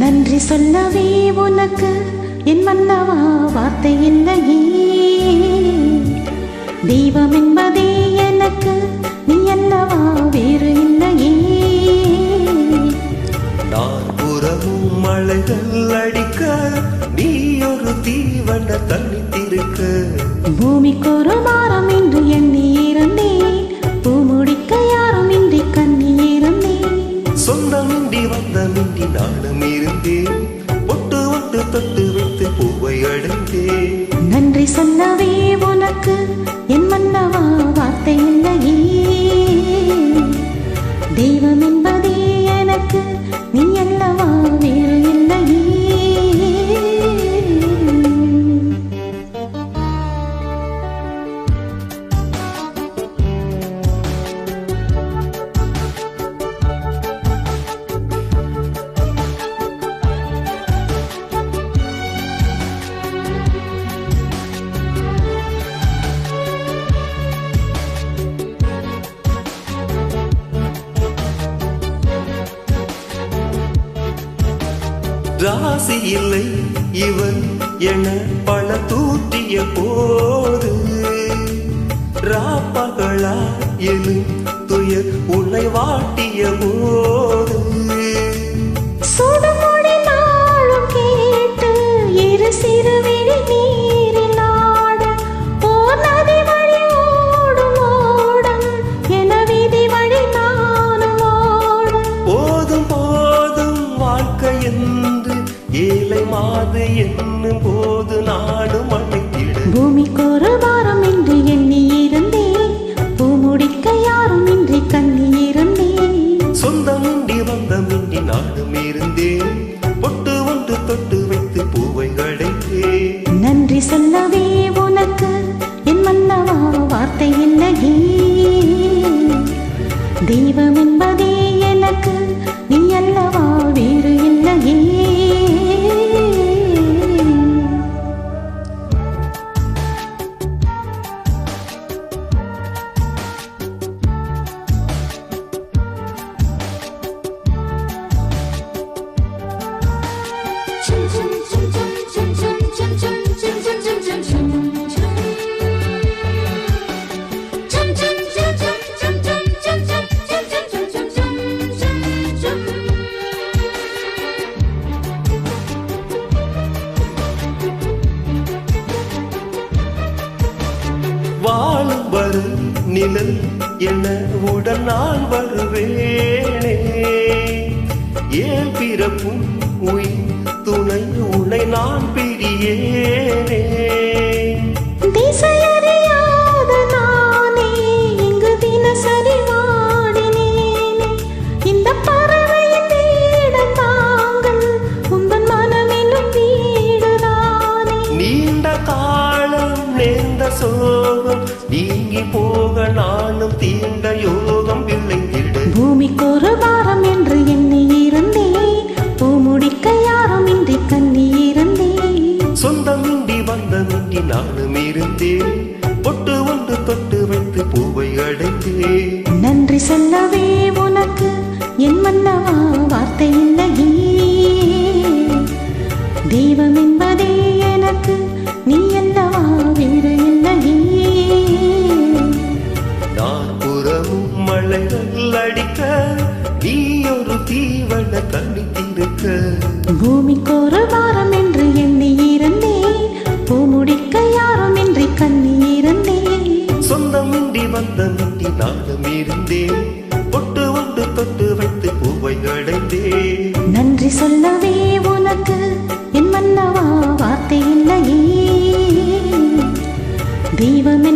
நன்றி சொல்லவே உனக்கு என் மன்னவா வார்த்தை இல்லையே தெய்வம் என்பதே எனக்கு நீ அல்லவா வேறு இல்லையே நாற்புறமும் மலைகள் அடிக்க நீ ஒரு தீவன தனித்திருக்க பூமிக்கு ஒரு மாறம் மிண்டி வந்த மிண்டி நானும் இருந்தேன். ஒட்டு ஒட்டு தொட்டு வைத்து பூவை அடைந்தேன். நன்றி சொன்னவே உனக்கு என் மன்னவா ராசி இல்லை இவன் என பல தூற்றிய போது ராப்பகலா எழும் துயர் உன்னை வாட்டிய போது. போதும் போதும் வாழ்க்கை என்று ஏழை மாது என்னும் போது நாடு அழைத்திட பூமிக்கு ஒரு வாரம் என்று என் நிழல் என உடன் நான் வருவேனே. ஏன் பிறப்பும் உயிர் துணை உன்னை நான் பிரியேனே. ஒரு வாரம் என்று எண்ணி இருந்தேன் பூமுடிக்க யாரும் இன்றி கண்ணி இருந்தேன் சொந்தமின்றி வந்தமின்றி நானும் இருந்தேன் பொட்டு ஒன்று தொட்டு வைத்து பூவை அடைந்தேன் நன்றி சொல்லவே உனக்கு என் மன்னவா வார்த்தை இல்லையே. தெய்வம் என்பதே எனக்கு அலைகள் அடிக்க நீ ஒரு தீவன தனித்திருக்க பூமிக்கொரு வாரம் என்று எண்ணி இருந்தேன் பூ முடிக்க யாரும் இன்றி கண்ணி இருந்தேன். சொந்தமின்றி வந்தமின்றி நாடம் இருந்தேன் பொட்டு ஒன்று தொட்டு வைத்து பூவை அடைந்தேன் நன்றி சொல்லவே உனக்கு என் மன்னவா வார்த்தை இல்லையே. தெய்வம்